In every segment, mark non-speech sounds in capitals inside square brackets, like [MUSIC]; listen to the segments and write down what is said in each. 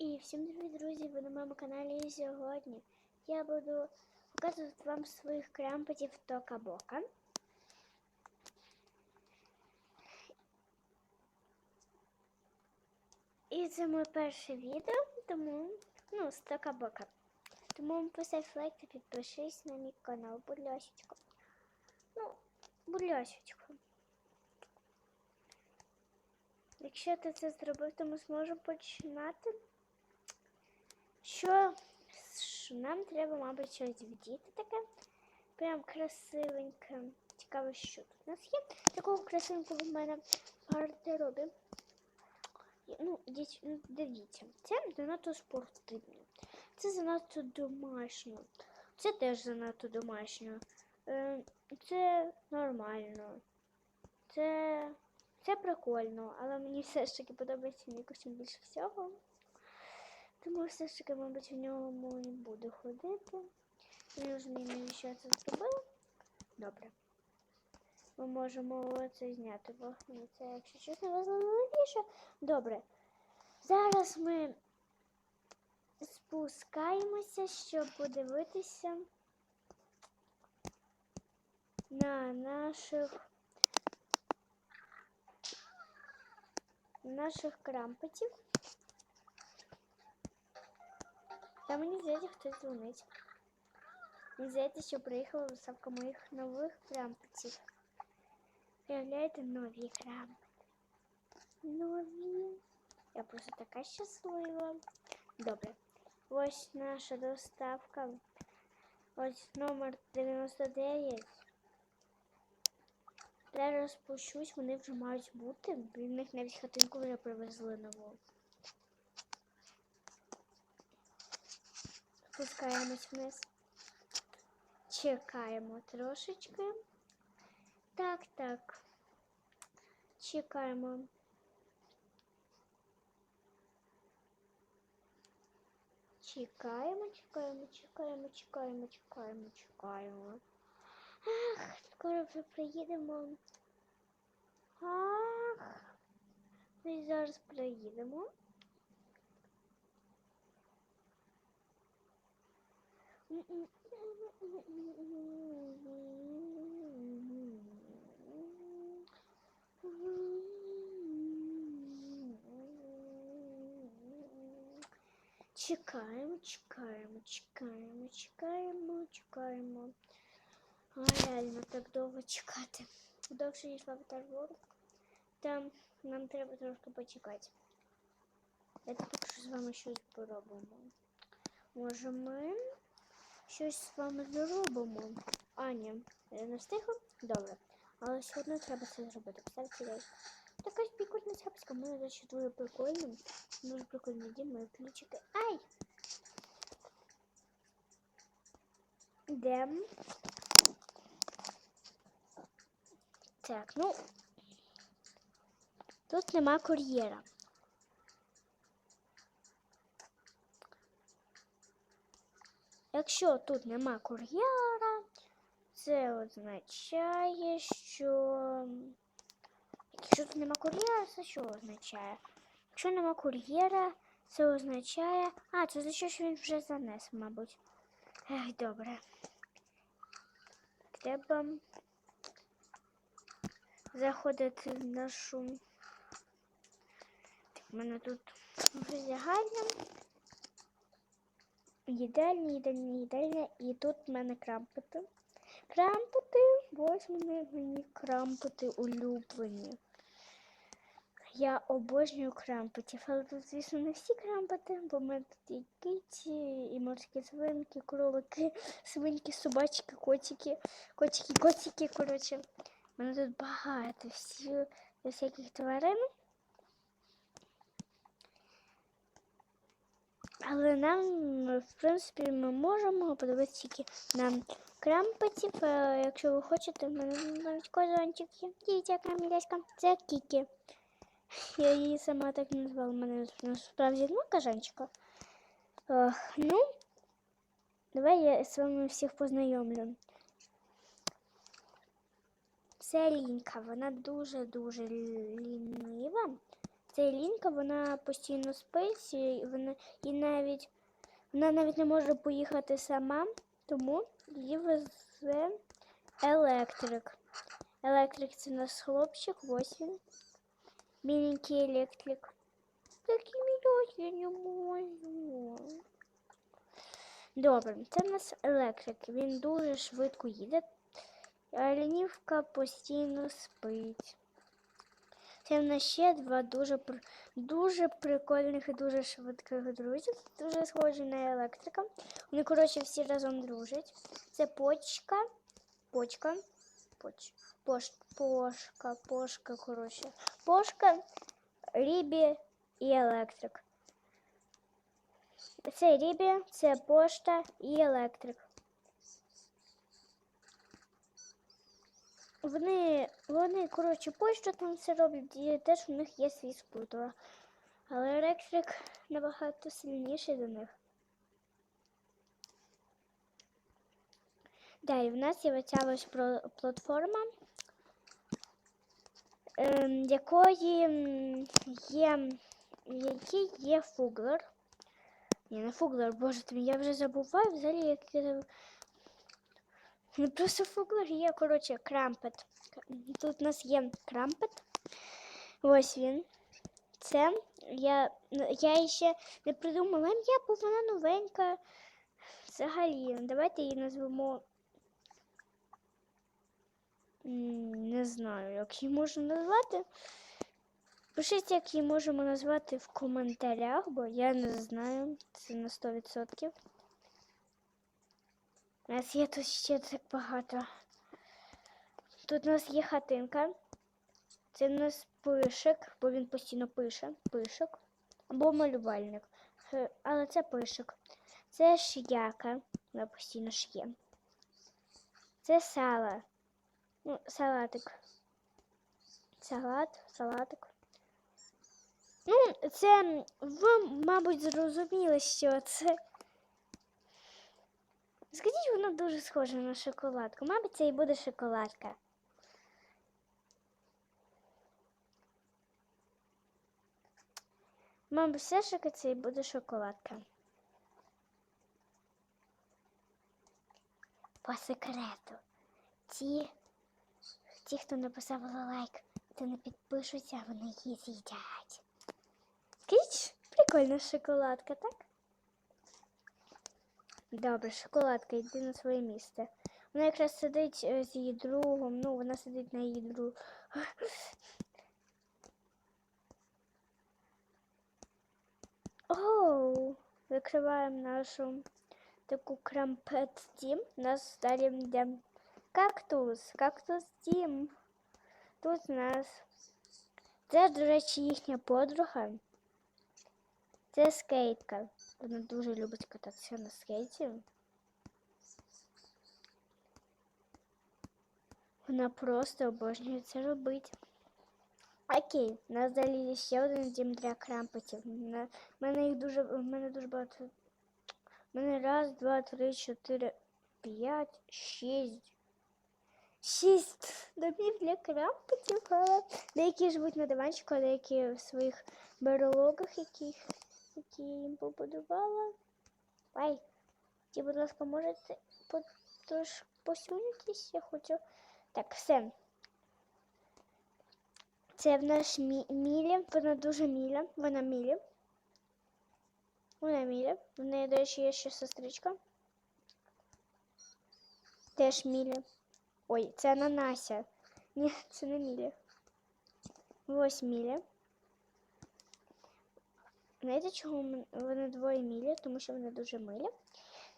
І всім привіт, друзі! Ви на моєму каналі і сьогодні я буду показувати вам своїх крампетів Тока Бока. І це моє перше відео, тому ну, з Тока Бока. Тому постав лайк та підпишись на мій канал, будь ласочка. Ну, будь ласочка. Якщо ти це зробив, то ми зможемо починати. Що нам треба, мабуть, щось вдіти таке. Прям красивеньке. Цікаво, що тут у нас є. Такого красивенького в мене в гардеробі. Ну, ну, дивіться, це занадто спортивно. Це занадто домашньо. Це теж занадто домашньо. Е, це нормально. Це, це прикольно, але мені [LAUGHS] все ж таки подобається мій більше всього. Тому все ж таки, мабуть, в ньому не буду ходити. Не розумію, навіщо я це зробила. Добре. Ми можемо це зняти, бо це, якщо чесно, важливіше. Добре. Зараз ми спускаємося, щоб подивитися на наших наших крампетів. Та мені здається, хтось дзвонить. Мені здається, що приїхала доставка моїх нових крампетів. Виявляєте нові крампети. Нові. Я просто така щаслива. Добре. Ось наша доставка. Ось номер 99. Зараз спущусь, вони вже мають бути. В них навіть хатинку вже привезли нову. Спускаємось вниз. Чекаємо трошечки. Так, так. Чекаємо. Чекаємо, чекаємо, чекаємо, чекаємо, чекаємо, чекаємо. Ах, скоро вже приїдемо. Ах. Ми зараз приїдемо. Чекаємо, чекаємо, чекаємо, чекаємо, чекаємо. А, реально так довго чекати. Довше, ніж в Avatar World. Там нам треба трошки почекати. Давайте поки що з вами щось поробимо. Може ми щось з вами зробимо? А, ні, я не встигла? Добре. Але все одно треба це зробити. Лайк. Така ж прикольна цяпочка, мене речі дуже прикольно. Дуже прикольно дім, мої ключики. Ай! Йдем. Так, ну. Тут нема кур'єра. Якщо тут нема кур'єра, це означає, що. Якщо тут нема кур'єра, це що означає? Якщо нема кур'єра, це означає. А, це означає, що він вже занес, мабуть. Ех, добре. Треба заходити в нашу. Так, в мене тут роздягальня. Їдальня, їдальня, їдальня. І тут в мене крампети. Крампети, ось мене мені крампети улюблені. Я обожнюю крампетів, але тут, звісно, не всі крампети, бо в мене тут і киті, і морські свинки, кролики, свинки, собачки, котики, котики, котики, коротше. У мене тут багато всі, всяких тварин. Але нам, в принципі, ми можемо подивитися тільки на крампетів. Е, Якщо ви хочете, в мене навіть козончик є. Дивіться, яка. Це Кікі. Я її сама так назвала. Мене насправді ну, кажанчика. Ну, давай я з вами всіх познайомлю. Це Лінка, вона дуже-дуже лініва. Це Лінка, вона постійно спить, і вона і навіть вона навіть не може поїхати сама, тому її везе електрик. Електрик це наш хлопчик, ось він. Міленький електрик. Такий мілочий, я не можу. Добре, це в нас електрик. Він дуже швидко їде. А лінівка постійно спить. Це в нас ще два дуже, дуже прикольних і дуже швидких друзів. Дуже схожі на електрика. Вони, коротше, всі разом дружать. Це почка. Почка. Поч, пош, пошка, пошка, коротше. Пошка, Рібі і електрик. Це Рібі, це пошта і електрик. Вони, вони, коротше, пошту там все роблять, і теж у них є свій спутер. Але електрик набагато сильніший за них. Далі в нас є оця ось платформа, ем, якої є, в якій є фуглер. Ні, не фуглер, боже я вже забуваю взагалі, як не просто фуглер є, коротше, крампет. Тут у нас є крампет. Ось він. Це я, я ще не придумала ім'я, бо вона новенька. Взагалі, давайте її назвемо. Не знаю, як її можна назвати. Пишіть, як її можемо назвати в коментарях, бо я не знаю. Це на 100%. У нас є тут ще так багато. Тут у нас є хатинка. Це у нас пишик, бо він постійно пише. Пишик. Або малювальник. Але це пишик. Це шияка. Вона постійно шиє. Це сало. Ну, салатик. Салат, салатик. Ну, це ви, мабуть, зрозуміли, що це. Скажіть, воно дуже схоже на шоколадку. Мабуть, це і буде шоколадка. Мабуть, все ж це і буде шоколадка. По секрету. Ті, ті, хто написав лайк та не підпишуться, вони її з'їдять. Скажіть, прикольна шоколадка, так? Добре, шоколадка, йди на своє місце. Вона якраз сидить е, з її другом, ну, вона сидить на її другу. [GASPS] Оу, закриваємо нашу таку крампет дім. Нас далі йде кактус. Кактус дім. Тут у нас. Це, до речі, їхня подруга. Це скейтка. Вона дуже любить кататися на скейті. Вона просто обожнює це робити. Окей, у нас далі ще один дім для крампетів. В мене їх дуже, в мене дуже багато. У мене раз, два, три, чотири, п'ять, шість. Шість домів для крампетів. Деякі живуть на диванчику, а деякі в своїх берлогах, яких, які я їм побудувала. Ай, ті, будь ласка, можете тож посунутись, я хочу. Так, все. Це в наш мі Мілі. Вона дуже міля. Вона мілі. Вона міля. В неї, до речі, є ще сестричка. Теж мілі. Ой, це ананася. Ні, це не мілі. Ось мілі. Знаєте, чого вони двоє мілі? Тому що вони дуже милі.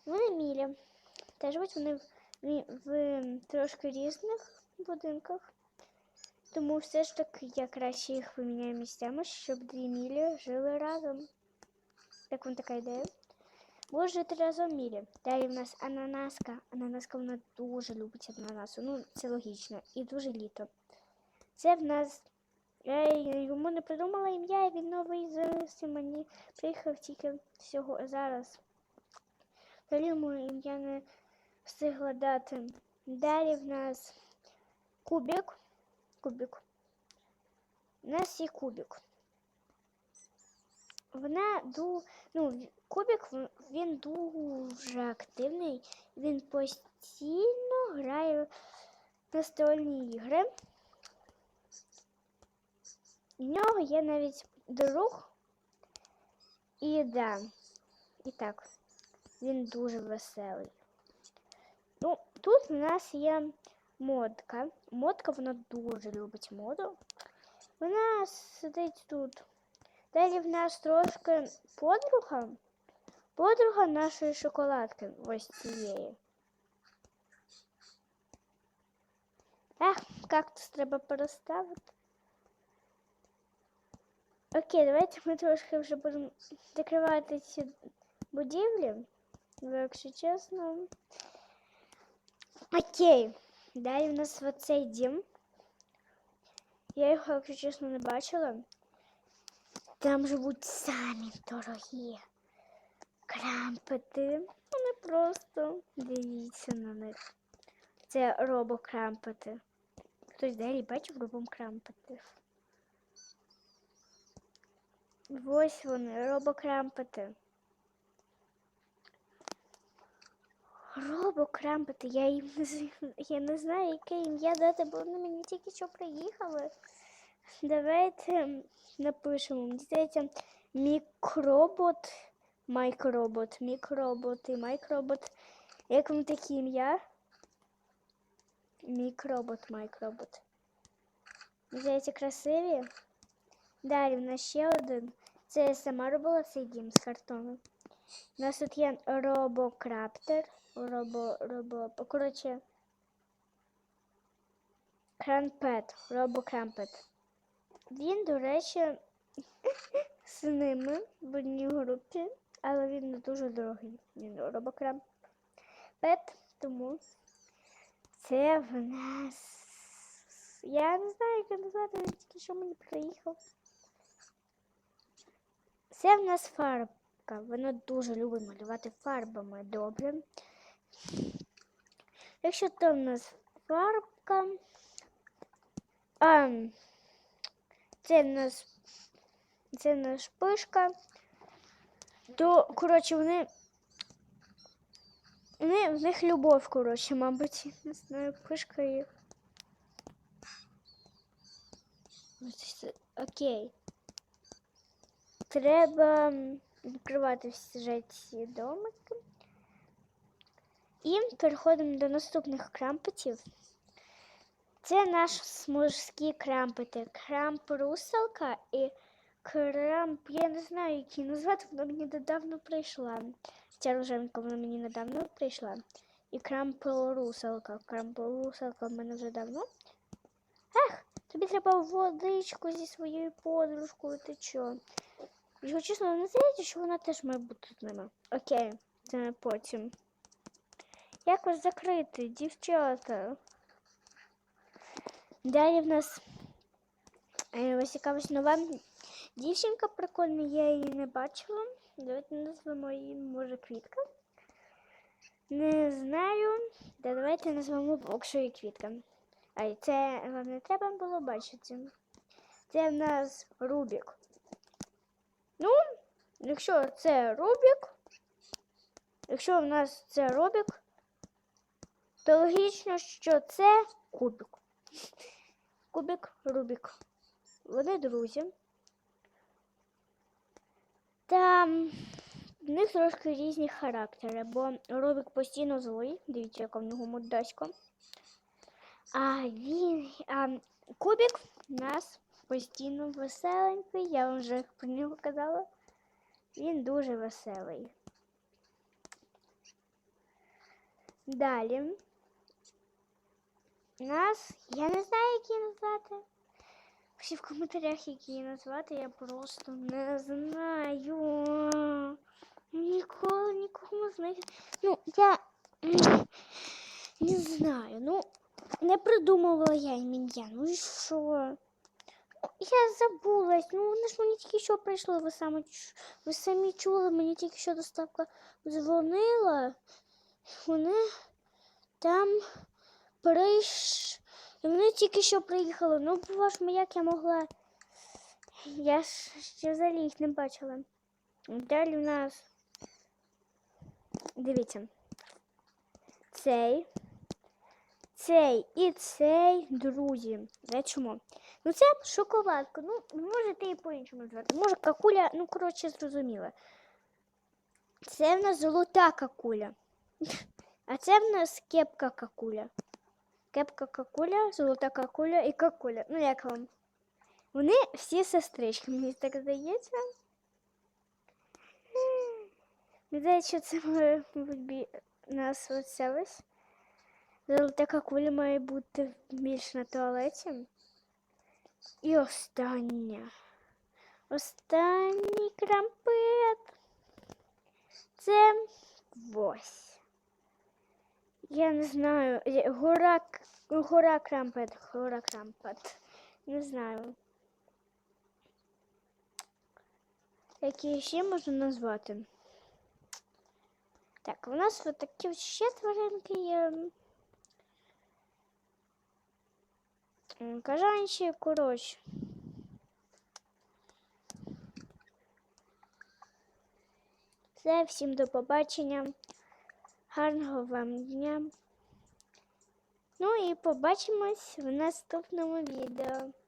Вони мілі. Та живуть вони в, в, в трошки різних будинках. Тому все ж таки я краще їх поміняю місцями, щоб дві мілі жили разом. Як вам така ідея? Бо жити разом мілі. Далі в нас ананаска. Ананаска вона дуже любить ананасу. Ну, це логічно. І дуже літо. Це в нас. Я йому не придумала ім'я, і він новий з мені приїхав тільки всього зараз. Далі йому ім'я не встигла дати. Далі в нас кубик. Кубик. У нас є кубик. вона ду, ну, Кубік він дуже активний. Він постійно грає в настольні ігри. У нього є навіть друг. І да. І так, він дуже веселий. Ну, тут у нас є модка. Модка вона дуже любить моду. Вона сидить тут. Далі в нас трошки подруга. Подруга нашої шоколадки ось цієї. Ех, кактус треба переставити. Окей, давайте ми трошки вже будемо закривати ці будівлі. Якщо чесно. Окей. Далі в нас оцей дім. Я його, якщо чесно, не бачила. Там живуть самі дорогі крампети. Вони просто дивіться на них. Це робокрампети. Хтось далі бачив робокрампетів? Ось вони, робокрампети. Робокрампети, я їм я не знаю, яке ім'я дати, бо вони мені тільки що приїхали. Давайте напишемо. Мені здається, мікробот, майкробот, мікробот і майкробот. Як вам такі ім'я? Мікробот, майкробот. Здається, красиві. Далі в нас ще один. Це сама робила цей дім з картону. У нас тут є робокраптер. Робо, робо, коротше. Кранпет, робокрампет. Він, до речі, [LAUGHS] з ними в одній групі, але він не дуже дорогий. Він робокрампет, тому це в нас. Я не знаю, як назвати, тільки що мені приїхав. Це в нас фарбка. Вона дуже любить малювати фарбами добре. Якщо то в нас фарбка. А, це в нас це в пишка. То, коротше, вони. Вони, в них любов, коротше, мабуть. Не знаю, пишка це- Окей. Треба відкривати всі ці домики. І переходимо до наступних крампетів. Це наші морські крампети. Крамп русалка і крамп, я не знаю, який назвати, вона мені недавно прийшла. Ця рожевенька вона мені недавно прийшла. І крамп русалка. Крамп русалка в мене вже давно. Ех, тобі треба водичку зі своєю подружкою, ти чо? Його чесно, не здається, що вона теж має бути з ними. Окей, це на потім. Як вас закрити, дівчата? Далі в нас е, ось якась нова дівчинка прикольна, я її не бачила. Давайте назвемо її, може, квітка. Не знаю. Да, давайте назвемо Бокшою квітка. А це вам не треба було бачити. Це в нас Рубік. Ну, якщо це Рубік, якщо в нас це Рубік, то логічно, що це кубик. Кубик, Рубік. Вони друзі. Та в них трошки різні характери, бо Рубік постійно злий, дивіться, яка в нього мордачка. А він, а Кубік у нас постійно веселенький, я вам вже про нього казала. Він дуже веселий. Далі. У нас, я не знаю, як її назвати. Всі в коментарях, як її назвати, я просто не знаю. Ніколи нікому з них. Ну, я не знаю. Ну, не придумувала я ім'я. Ну і що? Я забулась. Ну вони ж мені тільки що прийшли. Ви самі, ви самі чули, мені тільки що доставка дзвонила. Вони там прийш... і Вони тільки що приїхали. Ну, мій, як я могла. Я ж ще взагалі їх не бачила. Далі в нас. Дивіться. Цей. Цей і цей, друзі. Де чому? Ну, це шоколадка. Ну, можете і по-іншому звати. Може, какуля, ну, коротше, зрозуміло. Це в нас золота какуля. [LAUGHS] А це в нас кепка какуля. Кепка какуля, золота какуля і какуля. Ну, як вам? Вони всі сестрички, мені так здається. Не знаю, що це має бути нас ось. Золота какуля має бути більш на туалеті. І остання. Останній крампет. Це ось. Я не знаю. Гора, гора крампет. Гора крампет. Не знаю. Які ще можна назвати? Так, у нас от такі ще тваринки є. М, Кажанчі, коротше. Все, всім до побачення. Гарного вам дня. Ну і побачимось в наступному відео.